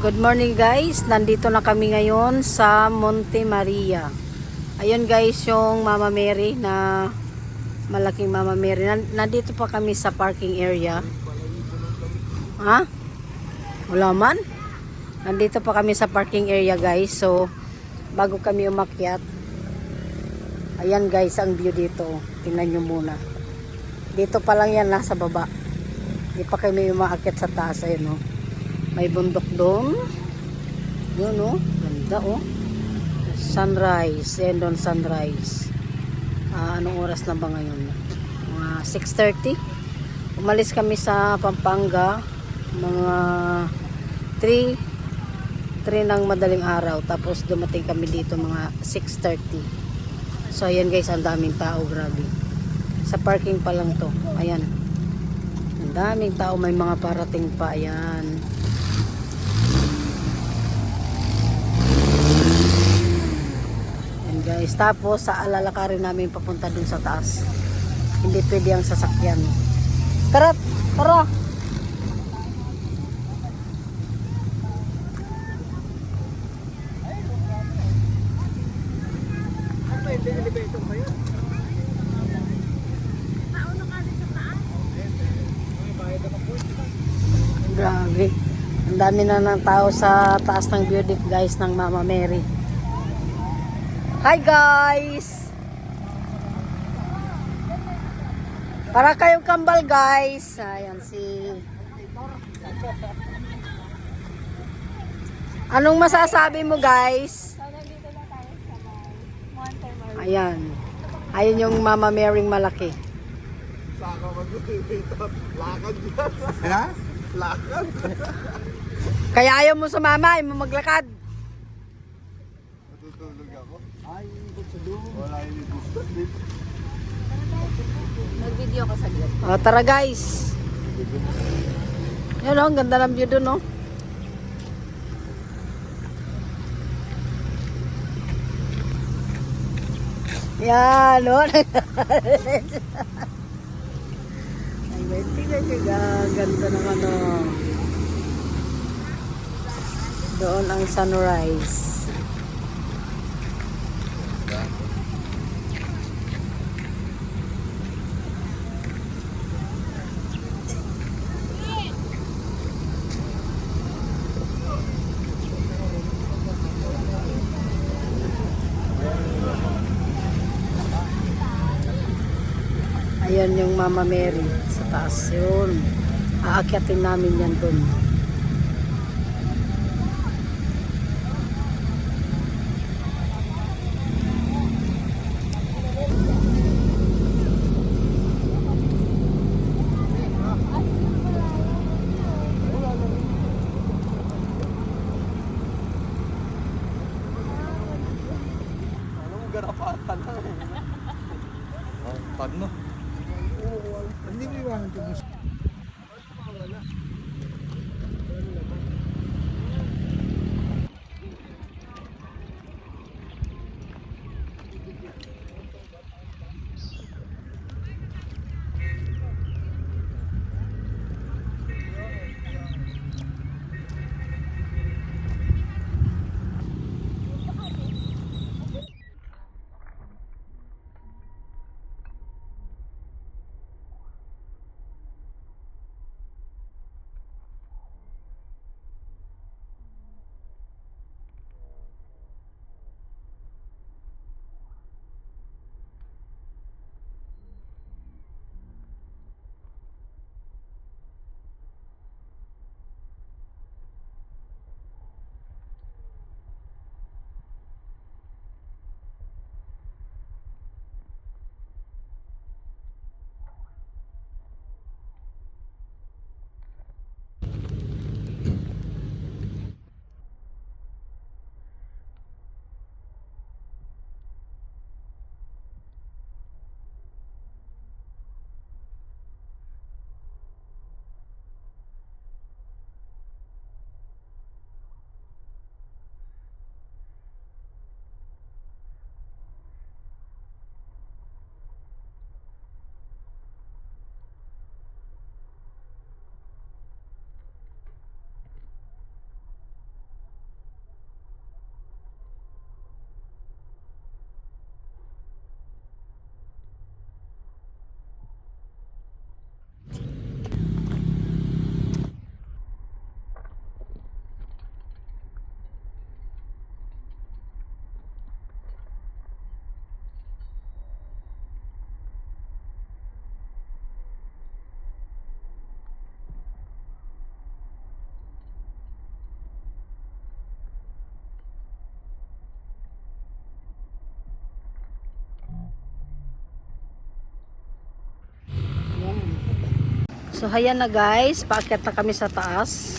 Good morning guys, nandito na kami ngayon sa Monte Maria. Ayun guys yung Mama Mary na malaking Mama Mary. Nan- Nandito pa kami sa parking area. Ha? Wala man? Nandito pa kami sa parking area guys. So, bago kami umakyat. Ayan guys ang view dito. Tingnan nyo muna. Dito pa lang yan nasa baba. Hindi pa kami umaakyat sa taas. Ayun oh. May bundok doon. Yun oh. Ganda oh. Sunrise. Ayan doon sunrise. Ah, anong oras na ba ngayon? Mga 6.30. Umalis kami sa Pampanga. Mga 3 3 ng madaling araw. Tapos dumating kami dito mga 6.30. So ayan guys, ang daming tao. Grabe. Sa parking pa lang to. Ayan. Ang daming tao. May mga parating pa. Ayan. Guys. Tapos sa alalakarin namin papunta dun sa taas. Hindi pwede ang sasakyan. Tara! Tara! Grabe. Ang dami na ng tao sa taas ng beauty guys ng Mama Mary. Hi guys! Para kayong kambal guys. Ayan si... Anong masasabi mo guys? Ayan. Ayan yung Mama Mary malaki. Lakad. Kaya ayaw mo sumama, ayaw mo maglakad. Natutulog ako. Ay, ikot sa doon. Wala yung gusto dito. Mag-video ko saglit. O, tara guys. Yan o, ang ganda ng view dun o. Yan o. Ay, may tingnan nyo ga. Ganda naman o. Doon ang sunrise. Ayan yung Mama Mary sa taas. Yun. Aakyatin namin yan dun. So, hayan na guys. Paakyat na kami sa taas.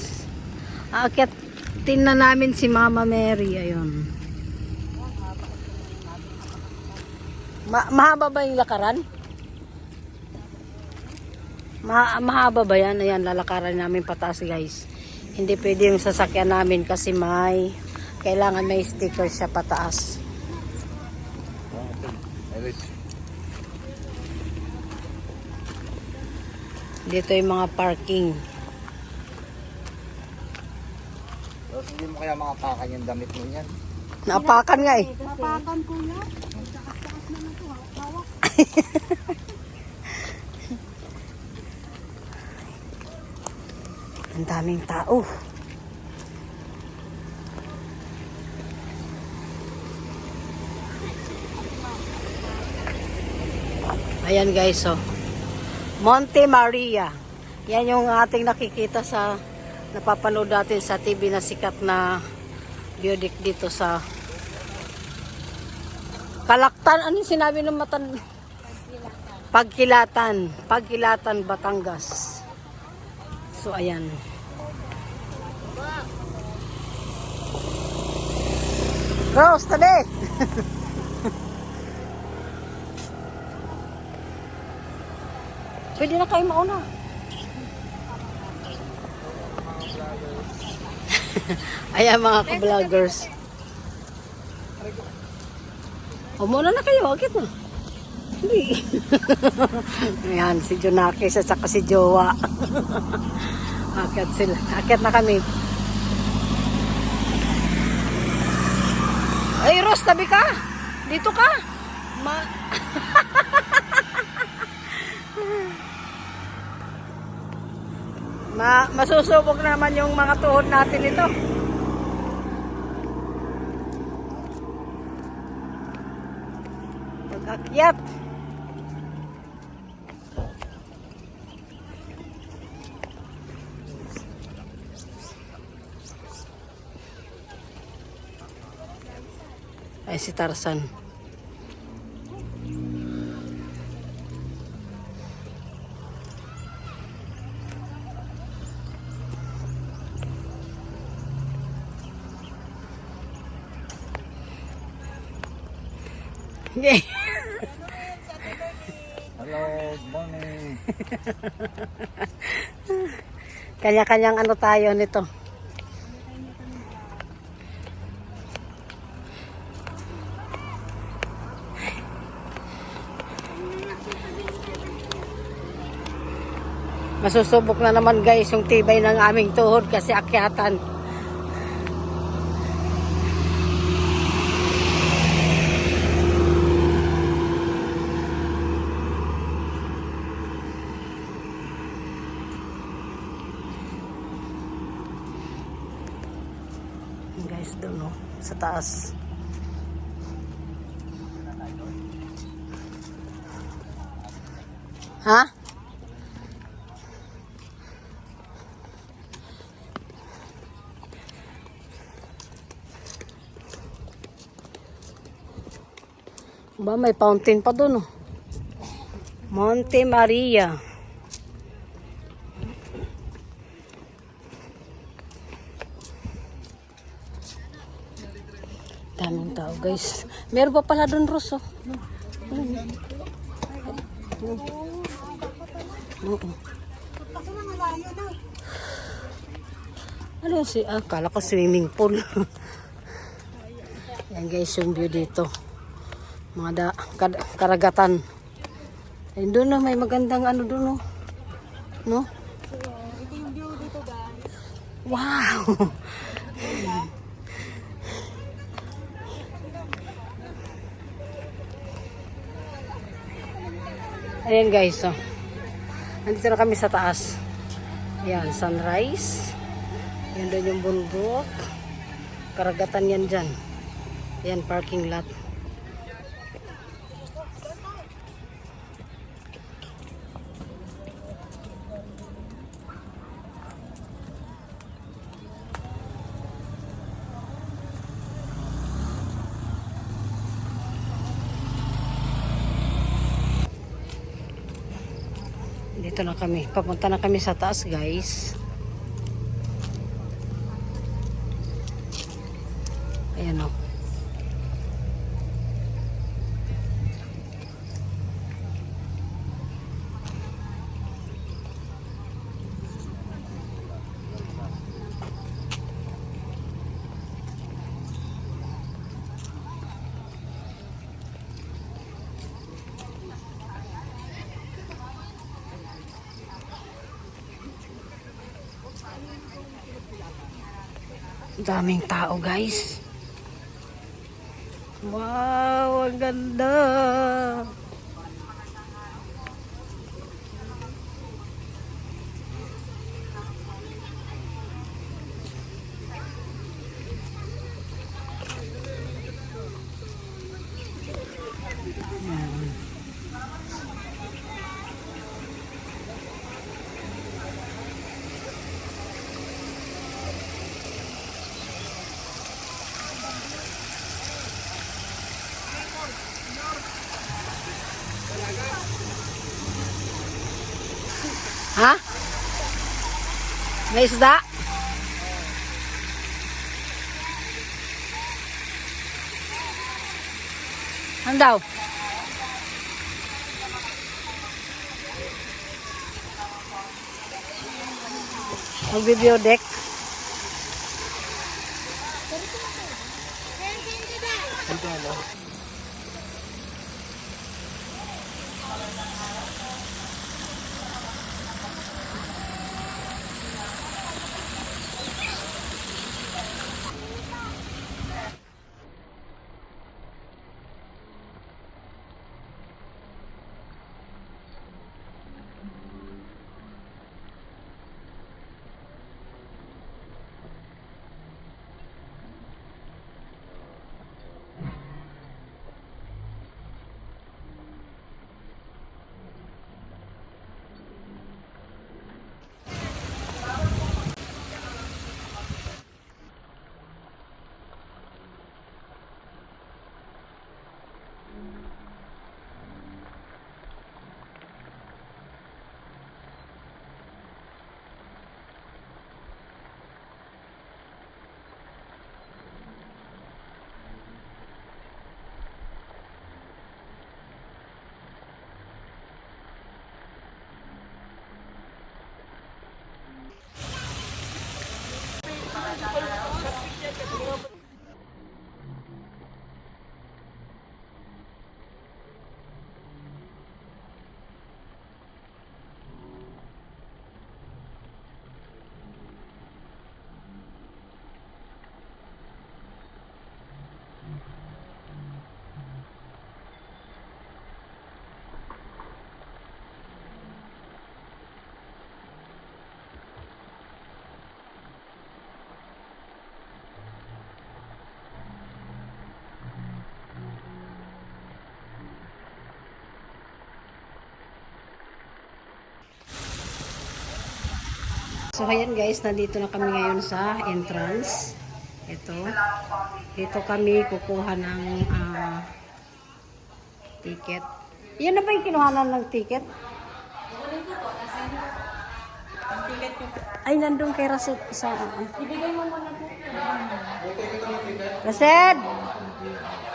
Aakyatin na namin si Mama Mary. Ayun. Ma mahaba ba yung lakaran? Ma mahaba ba yan? Ayan, lalakaran namin pataas guys. Hindi pwede yung sasakyan namin kasi may kailangan may sticker siya pataas. Okay. Dito yung mga parking. Tapos hindi mo kaya makapakan yung damit mo yan. Naapakan nga eh. Papakan ko na. Ang daming tao. Ayan guys, oh. Monte Maria. Yan yung ating nakikita sa napapanood natin sa TV na sikat na biodik dito sa Kalaktan. Ano yung sinabi ng matan? Pagkilatan. Pagkilatan, Batangas. So, ayan. Rose, tabi! Pwede na kayo mauna. ayan mga ka-vloggers. O, muna na kayo. Akit na. Hindi. ayan, si Junakis at saka si Jowa. Akit sila. Akit na kami. Ay, Ros, tabi ka. Dito ka. Ma Ma masusubok naman yung mga tuhod natin ito. Pag-akyat. Ay, si Tarzan. Yay! Hello, good morning. Kanya-kanyang ano tayo nito. Masusubok na naman guys yung tibay ng aming tuhod kasi akyatan. Yun, guys doon no, sa taas. Ha? Ba, may fountain pa doon, oh. Monte Maria. Daming tao, guys. Meron pa pala doon, Ros, oh. Ano si... Ah, kala ko swimming pool. Yan guys, yung view dito. Mga da, karagatan. Ayun doon na, may magandang ano doon, no? No? Ito yung view dito guys. Wow! Ayan guys, oh. Nandito na kami sa taas. Ayan, sunrise. Ayan doon yung bundok. Karagatan yan dyan. Ayan, parking lot. Kami. Papunta na kami sa taas, guys. Ayan o. Daming tao, guys. ngay Mesda. Ăn đầu. Ang video đẹp. Ito na. So ayan guys, nandito na kami ngayon sa entrance. Ito. Dito kami kukuha ng ah, ticket. Yan na ba yung kinuhanan ng ticket? Ay, nandun kay Rasid. Sa, Ibigay mo muna po. Rasid! Ayan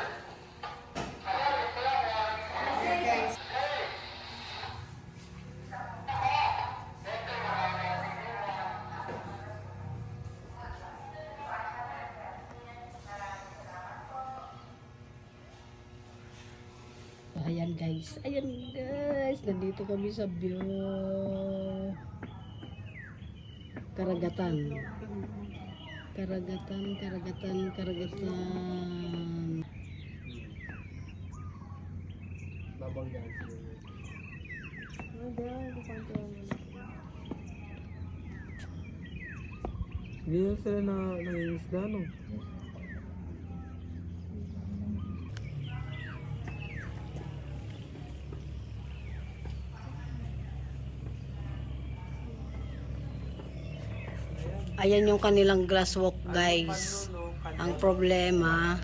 guys. Ayan guys. Nandito kami sa Biro. Karagatan. Karagatan, karagatan, karagatan. Babang guys. Hindi na sila na nangingisda, no? Ayan yung kanilang glass walk guys. Ang problema,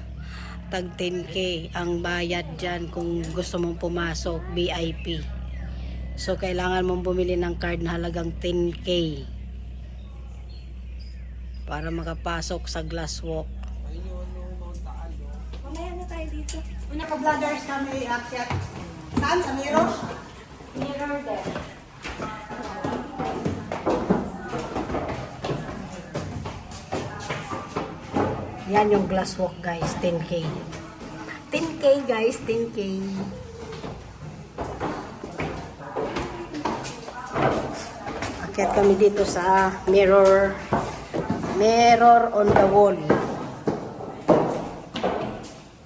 tag 10k ang bayad dyan kung gusto mong pumasok, VIP. So, kailangan mong bumili ng card na halagang 10K para makapasok sa glass walk. Mamaya na tayo dito. Una ka vloggers kami akyat. Saan? Sa Miro? Mirror there. Yan yung glass walk guys, 10K. 10K guys, 10K. Akyat kami dito sa mirror mirror on the wall.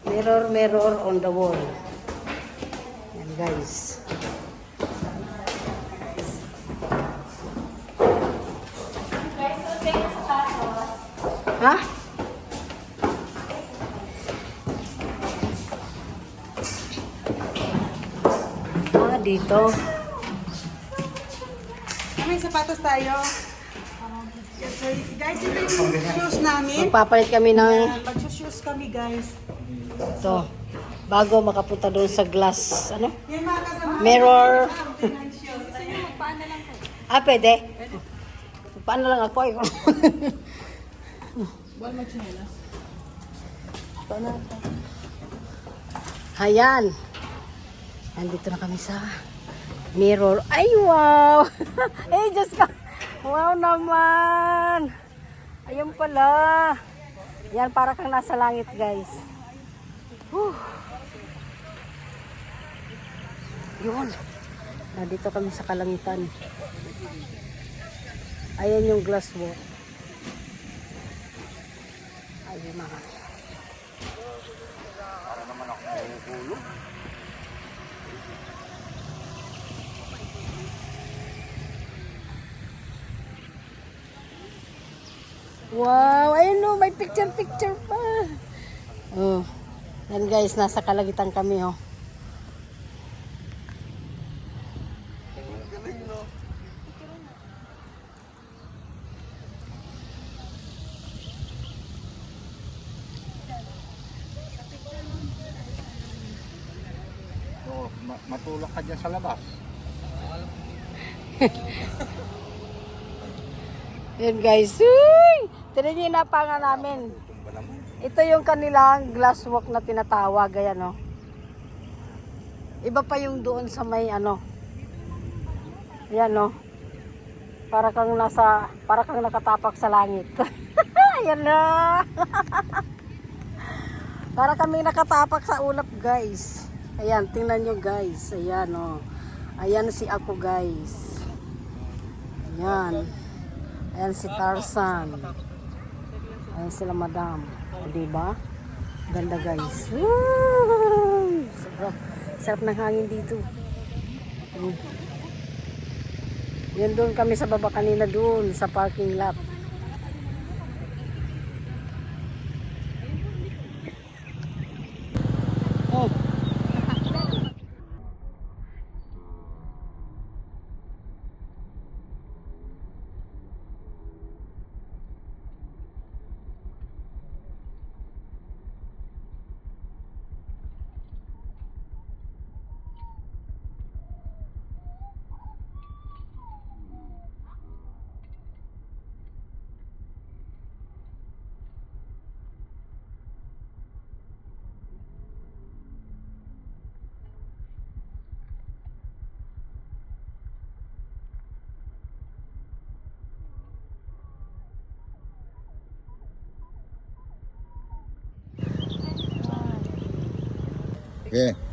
Mirror, mirror on the wall. Yan guys. Dito. May sapatos tayo. Yes, sir. Guys, ito yung shoes namin. Magpapalit kami ng Yan, Magsushoes kami, guys. ito. Bago makapunta doon sa glass, ano? Yan mga kasama. Mirror. Ayan. Magpaano lang po. Ah, pwede? Paano lang ako? Ay, Paano? Ayan. Nandito na kami sa mirror. Ay, wow! Ay, Diyos ka! Wow naman! Ayun pala. Yan, para kang nasa langit, guys. Whew. Yun. Nandito kami sa kalangitan. Ayan yung glass walk. Ayun mga. Wow, ayun no, may picture-picture pa. Oh. Yan guys, nasa kalagitan kami oh. So, ma- matulog ka dyan sa labas. Yan guys. Uy! Tinan niyo yung napanga namin. Ito yung kanilang glass walk na tinatawag. Ayan no. Iba pa yung doon sa may ano. Ayan no. Para kang nasa, para kang nakatapak sa langit. Ayan na. para kami nakatapak sa ulap guys. Ayan, tingnan nyo guys. Ayan o. Ayan si ako guys. Ayan. Ayan si Tarzan. Ayan sila madam. O, diba? Ganda guys. Woo! Sarap. Sarap ng hangin dito. Yan doon kami sa baba kanina doon sa parking lot. Oh. Okay.